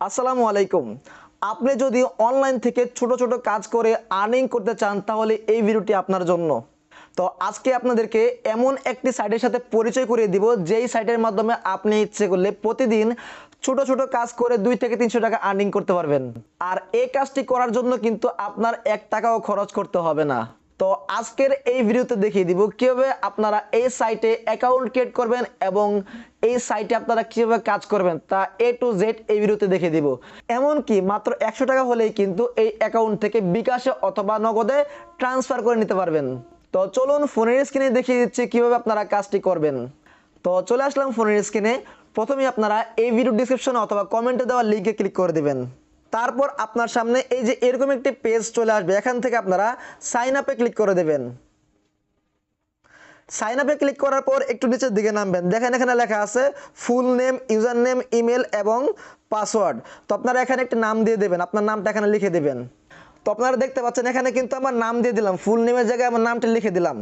আসসালামু আলাইকুম। আপনি যদি অনলাইন থেকে ছোট ছোট কাজ করে আর্নিং করতে চান, তাহলে এই ভিডিওটি আপনার জন্য। তো আজকে আপনাদেরকে এমন একটি সাইটের সাথে পরিচয় করিয়ে দিব, যেই সাইটের মাধ্যমে আপনি ইচ্ছে করলে প্রতিদিন ছোট ছোট কাজ করে দুই থেকে তিনশো টাকা আর্নিং করতে পারবেন। আর এই কাজটি করার জন্য কিন্তু আপনার এক টাকাও খরচ করতে হবে না। তো আজকের এই ভিডিওতে দেখিয়ে দিব কীভাবে আপনারা এই সাইটে অ্যাকাউন্ট ক্রিয়েট করবেন এবং এই সাইটে আপনারা কীভাবে কাজ করবেন তা এ টু জেড এই ভিডিওতে দেখিয়ে দিব। এমনকি মাত্র একশো টাকা হলেই কিন্তু এই অ্যাকাউন্ট থেকে বিকাশে অথবা নগদে ট্রান্সফার করে নিতে পারবেন। তো চলুন ফোনের স্ক্রিনে দেখিয়ে দিচ্ছি কীভাবে আপনারা কাজটি করবেন। তো চলে আসলাম ফোনের স্ক্রিনে প্রথমে আপনারা এই ভিডিও ডিসক্রিপশনে অথবা কমেন্টে দেওয়া লিঙ্কে ক্লিক করে দিবেন। তারপর আপনার সামনে এই যে এরকম একটি পেজ চলে আসবে, এখান থেকে আপনারা সাইন আপে ক্লিক করে দেবেন। সাইন আপে ক্লিক করার পর একটু নিচের দিকে নামবেন। দেখেন এখানে লেখা আছে full name user name email এবং পাসওয়ার্ড তো আপনারা এখানে একটি নাম দিয়ে দেবেন, আপনার নামটা এখানে লিখে দেবেন। তো আপনারা দেখতে পাচ্ছেন এখানে কিন্তু আমার নাম দিয়ে দিলাম। ফুল নেমের জায়গায় আমার নামটা লিখে দিলাম।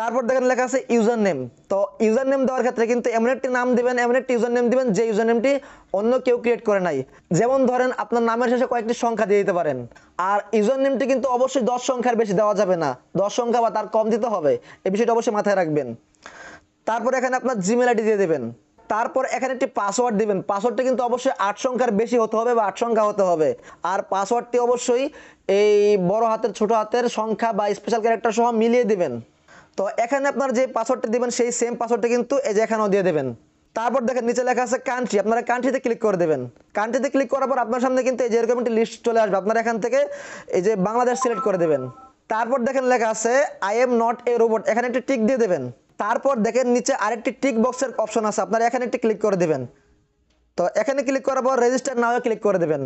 তারপর দেখেন লেখা আছে ইউজার নেম তো ইউজার নেম দেওয়ার ক্ষেত্রে কিন্তু এমন একটি নাম দিবেন, এমন একটি ইউজার নেম দিবেন যে ইউজার নেমটি অন্য কেউ ক্রিয়েট করে নাই। যেমন ধরেন আপনার নামের শেষে কয়েকটি সংখ্যা দিয়ে দিতে পারেন। আর ইউজার নেমটি কিন্তু অবশ্যই দশ সংখ্যার বেশি দেওয়া যাবে না। দশ সংখ্যা বা তার কম দিতে হবে। এই বিষয়টা অবশ্যই মাথায় রাখবেন। তারপর এখানে আপনার জিমেল আইডি দিয়ে দেবেন। তারপর এখানে একটি পাসওয়ার্ড দিবেন। পাসওয়ার্ডটি কিন্তু অবশ্যই আট সংখ্যার বেশি হতে হবে বা আট সংখ্যা হতে হবে। আর পাসওয়ার্ডটি অবশ্যই এই বড় হাতের, ছোট হাতের সংখ্যা বা স্পেশাল ক্যারেক্টার সহ মিলিয়ে দিবেন। তো এখানে আপনার যে পাসওয়ার্ডটি দিবেন, সেই সেম পাসওয়ার্ডটি কিন্তু এই যে এখানেও দিয়ে দেবেন। তারপর দেখেন, নিচে লেখা আছে কান্ট্রি আপনারা কান্ট্রিতে ক্লিক করে দেবেন। কান্ট্রিতে ক্লিক করার পর আপনার সামনে কিন্তু এই যে এরকম একটি লিস্ট চলে আসবে। আপনারা এখান থেকে এই যে বাংলাদেশ সিলেক্ট করে দেবেন। তারপর দেখেন, লেখা আছে I am not a robot এখানে একটি টিক দিয়ে দেবেন। তারপর দেখেন, নিচে আরেকটি টিক বক্সের অপশন আছে। আপনারা এখানে একটি ক্লিক করে দেবেন। তো এখানে ক্লিক করার পর রেজিস্টার নাও ক্লিক করে দেবেন।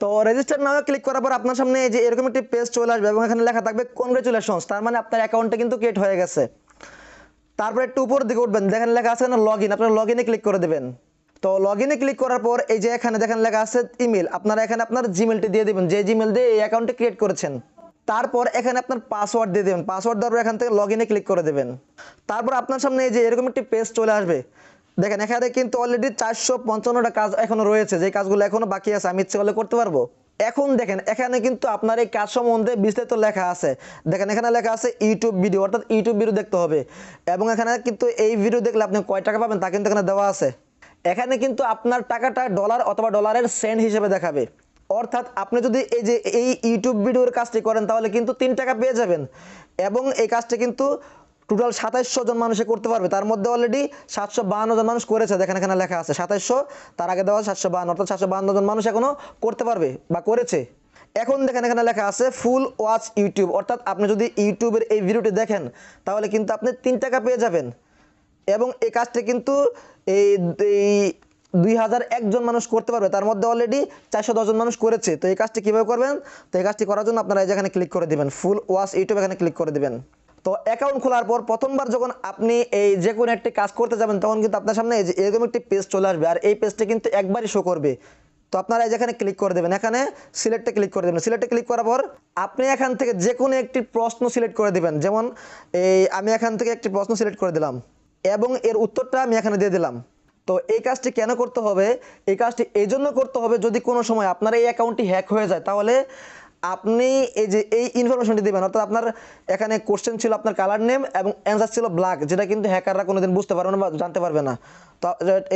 তো রেজিস্টার নাও ক্লিক করার পর আপনার সামনে যে এরকম একটি পেজ চলে আসবে এবং এখানে লেখা থাকবে কনগ্রেচুলেশনস তার মানে আপনার অ্যাকাউন্টটা কিন্তু ক্রিয়েট হয়ে গেছে। তারপর একটু উপর দিকে উঠবেন, দেখেন লেখা আছে না লগ ইন আপনার লগ ইনে ক্লিক করে দেবেন। তো লগ ইনে ক্লিক করার পর এই যে এখানে দেখেন লেখা আছে ইমেল আপনারা এখানে আপনার জিমেলটি দিয়ে দেবেন, যে জিমেল দিয়ে এই অ্যাকাউন্টটি ক্রিয়েট করেছেন। তারপর এখানে আপনার পাসওয়ার্ড দিয়ে দেবেন পাসওয়ার্ড দেওয়ার পর এখান থেকে লগ ইনে ক্লিক করে দেবেন। তারপর আপনার সামনে এই যে এরকম একটি পেজ চলে আসবে দেখেন, এখানে কিন্তু অলরেডি চারশো পঞ্চান্নটা কাজ এখনও রয়েছে। যে কাজগুলো এখনও বাকি আছে, আমি ইচ্ছে করলে করতে পারব। এখন দেখেন, এখানে কিন্তু আপনার এই কাজ সম্বন্ধে বিস্তারিত লেখা আছে। দেখেন, এখানে লেখা আছে ইউটিউব ভিডিও অর্থাৎ ইউটিউব ভিডিও দেখতে হবে। এবং এখানে কিন্তু এই ভিডিও দেখলে আপনি কয় টাকা পাবেন তা কিন্তু এখানে দেওয়া আছে। এখানে কিন্তু আপনার টাকাটা ডলার অথবা ডলারের সেন্ট হিসেবে দেখাবে। অর্থাৎ আপনি যদি এই যে, এই ইউটিউব ভিডিওর কাজটি করেন, তাহলে কিন্তু তিন টাকা পেয়ে যাবেন। এবং এই কাজটি কিন্তু টোটাল সাতাইশশো জন মানুষে করতে পারবে। তার মধ্যে অলরেডি সাতশো বাহান্ন জন মানুষ করেছে। দেখেন এখানে লেখা আছে সাতাইশশো, তার আগে দেওয়া সাতশো বাহান্ন, অর্থাৎ সাতশো বাহান্ন জন মানুষ এখনও করতে পারবে বা করেছে। এখন দেখেন এখানে লেখা আছে ফুল ওয়াচ ইউটিউব অর্থাৎ আপনি যদি ইউটিউবের এই ভিডিওটি দেখেন, তাহলে কিন্তু আপনি তিন টাকা পেয়ে যাবেন। এবং এই কাজটি কিন্তু এই দুই হাজার একজন মানুষ করতে পারবে। তার মধ্যে অলরেডি চারশো দশজন মানুষ করেছে। তো এই কাজটি কীভাবে করবেন? তো এই কাজটি করার জন্য আপনারা এই যেখানে ক্লিক করে দেবেন। ফুল ওয়াশ ইউটিউব এখানে ক্লিক করে দেবেন। তো অ্যাকাউন্ট খোলার পর প্রথমবার যখন আপনি এই যে কোনো একটি কাজ করতে যাবেন, তখন কিন্তু আপনার সামনে এই যে এরকম একটি পেজ চলে আসবে। আর এই পেজটি কিন্তু একবারই শো করবে। তো আপনারা যেখানে ক্লিক করে দেবেন। এখানে সিলেক্টে ক্লিক করে দেবেন। সিলেক্টে ক্লিক করার পর আপনি এখান থেকে যে কোনো একটি প্রশ্ন সিলেক্ট করে দেবেন। যেমন এই, আমি এখান থেকে একটি প্রশ্ন সিলেক্ট করে দিলাম এবং এর উত্তরটা আমি এখানে দিয়ে দিলাম। তো এই কাজটি কেন করতে হবে? এই কাজটি এই জন্য করতে হবে যদি কোনো সময় আপনার এই অ্যাকাউন্টটি হ্যাক হয়ে যায়, তাহলে আপনি এই যে, এই ইনফরমেশনটি দেবেন, অর্থাৎ আপনার এখানে কোশ্চেন ছিল আপনার কালার নেম এবং অ্যান্সার ছিল ব্ল্যাক যেটা কিন্তু হ্যাকাররা কোনোদিন বুঝতে পারবে না বা জানতে পারবে না। তো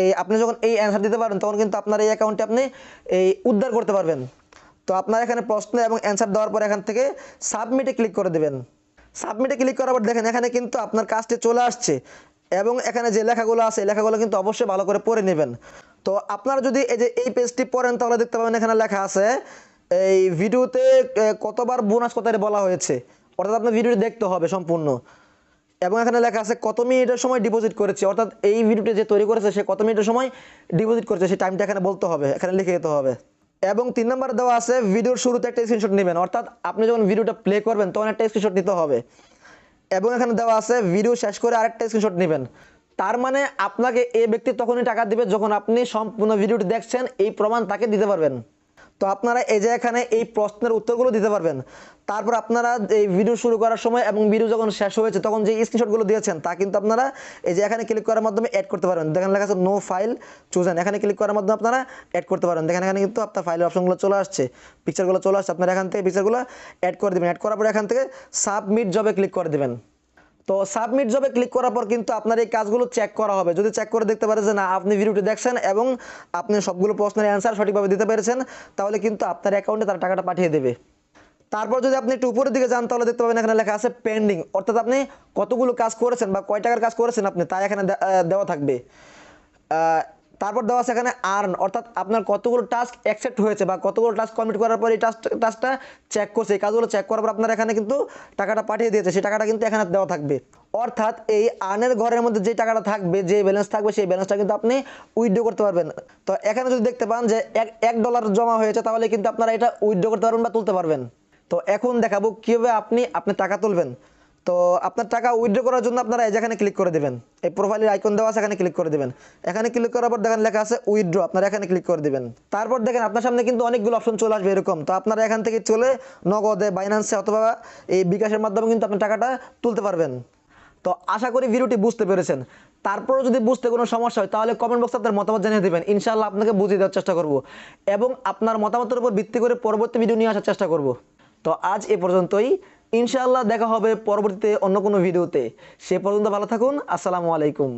এই আপনি যখন এই অ্যান্সার দিতে পারেন, তখন কিন্তু আপনার এই অ্যাকাউন্টটি আপনি এই উদ্ধার করতে পারবেন। তো আপনার এখানে প্রশ্ন এবং অ্যান্সার দেওয়ার পর এখান থেকে সাবমিটে ক্লিক করে দেবেন। সাবমিটে ক্লিক করার পর দেখেন, এখানে কিন্তু আপনার কাজটি চলে আসছে এবং এখানে যে লেখাগুলো আছে লেখাগুলো কিন্তু অবশ্যই ভালো করে পড়ে নেবেন। তো আপনারা যদি এই যে, এই পেজটি পড়েন, তাহলে দেখতে পাবেন এখানে লেখা আছে এই ভিডিওতে কতবার বোনাস কথাটি বলা হয়েছে? অর্থাৎ আপনার ভিডিওটি দেখতে হবে সম্পূর্ণ। এবং এখানে লেখা আছে, কত মিনিটের সময় ডিপোজিট করেছে? অর্থাৎ এই ভিডিওটি যে তৈরি করেছে, সে কত মিনিটের সময় ডিপোজিট করেছে, সেই টাইমটা এখানে বলতে হবে, এখানে লিখে যেতে হবে। এবং তিন নম্বর দেওয়া আছে, ভিডিওর শুরুতে একটা স্ক্রিনশট নেবেন। অর্থাৎ আপনি যখন ভিডিওটা প্লে করবেন, তখন একটা স্ক্রিনশট নিতে হবে। এবং এখানে দেওয়া আছে, ভিডিও শেষ করে আরেকটা স্ক্রিনশট নেবেন। তার মানে আপনাকে এই ব্যক্তি তখনই টাকা দিবে যখন আপনি সম্পূর্ণ ভিডিওটি দেখছেন, এই প্রমাণ তাকে দিতে পারবেন। তো আপনারা এই যে এখানে এই প্রশ্নের উত্তরগুলো দিতে পারবেন। তারপর আপনারা এই ভিডিও শুরু করার সময় এবং ভিডিও যখন শেষ হয়েছে, তখন যে স্ক্রিনশটগুলো দিয়েছেন, তা কিন্তু আপনারা এই যে এখানে ক্লিক করার মাধ্যমে অ্যাড করতে পারবেন। দেখেন লেখা আছে নো ফাইল চুজেন এখানে ক্লিক করার মাধ্যমে আপনারা অ্যাড করতে পারেন দেখেন এখানে কিন্তু আপনার ফাইলের অপশনগুলো চলে আসছে পিকচারগুলো চলে আসছে। আপনারা এখান থেকে পিকচারগুলো অ্যাড করে দেবেন। অ্যাড করার পরে এখান থেকে সাবমিট জবে ক্লিক করে দেবেন। তো সাবমিট জবে ক্লিক করার পর কিন্তু আপনার এই কাজগুলো চেক করা হবে। যদি চেক করে দেখতে পারে যে না, আপনি ভিডিওটি দেখছেন এবং আপনি সবগুলো প্রশ্নের অ্যান্সার সঠিকভাবে দিতে পেরেছেন, তাহলে কিন্তু আপনার অ্যাকাউন্টে তারা টাকাটা পাঠিয়ে দেবে। তারপর যদি আপনি একটু উপরের দিকে যান, তাহলে দেখতে পাবেন এখানে লেখা আছে পেন্ডিং অর্থাৎ আপনি কতগুলো কাজ করেছেন বা কয় টাকার কাজ করেছেন আপনি তাই এখানে দেওয়া থাকবে। তারপর দেওয়া আছে এখানে আর্ন অর্থাৎ আপনার কতগুলো টাস্ক অ্যাকসেপ্ট হয়েছে বা কতগুলো টাস্ক কমপ্লিট করার পর এই টাস্ক টাস্কটা চেক করছে। এই কাজগুলো চেক করার পর আপনার এখানে কিন্তু টাকাটা পাঠিয়ে দিয়েছে, সেই টাকাটা কিন্তু এখানে দেওয়া থাকবে। অর্থাৎ এই আর্নের ঘরের মধ্যে যে টাকাটা থাকবে, যে ব্যালেন্স থাকবে, সেই ব্যালেন্সটা কিন্তু আপনি উইথড্র করতে পারবেন। তো এখানে যদি দেখতে পান যে এক এক ডলার জমা হয়েছে, তাহলে কিন্তু আপনারা এটা উইথড্র করতে পারবেন বা তুলতে পারবেন। তো এখন দেখাবো কীভাবে আপনি আপনি টাকা তুলবেন। তো আপনার টাকা উইথড্র করার জন্য আপনারা এই যেখানে ক্লিক করে দেবেন। এই প্রোফাইলের আইকন দেওয়া আছে, এখানে ক্লিক করে দেবেন। এখানে ক্লিক করার পর দেখেন লেখা আছে উইথড্র আপনারা এখানে ক্লিক করে দেবেন। তারপর দেখেন আপনার সামনে কিন্তু অনেকগুলো অপশন চলে আসবে এরকম। তো আপনারা এখান থেকে চলে নগদে বাইন্যান্সে অথবা এই বিকাশের মাধ্যমে কিন্তু আপনি টাকাটা তুলতে পারবেন। তো আশা করি ভিডিওটি বুঝতে পেরেছেন। তারপরও যদি বুঝতে কোনো সমস্যা হয়, তাহলে কমেন্ট বক্সে আপনার মতামত জানিয়ে দেবেন। ইনশাআল্লাহ আপনাকে বুঝিয়ে দেওয়ার চেষ্টা করব। এবং আপনার মতামতের উপর ভিত্তি করে পরবর্তী ভিডিও নিয়ে আসার চেষ্টা করব। তো আজ এ পর্যন্তই। ইনশাআল্লাহ দেখা হবে পরবর্তীতে অন্য কোনো ভিডিওতে। সে পর্যন্ত ভালো থাকুন আসসালামু আলাইকুম।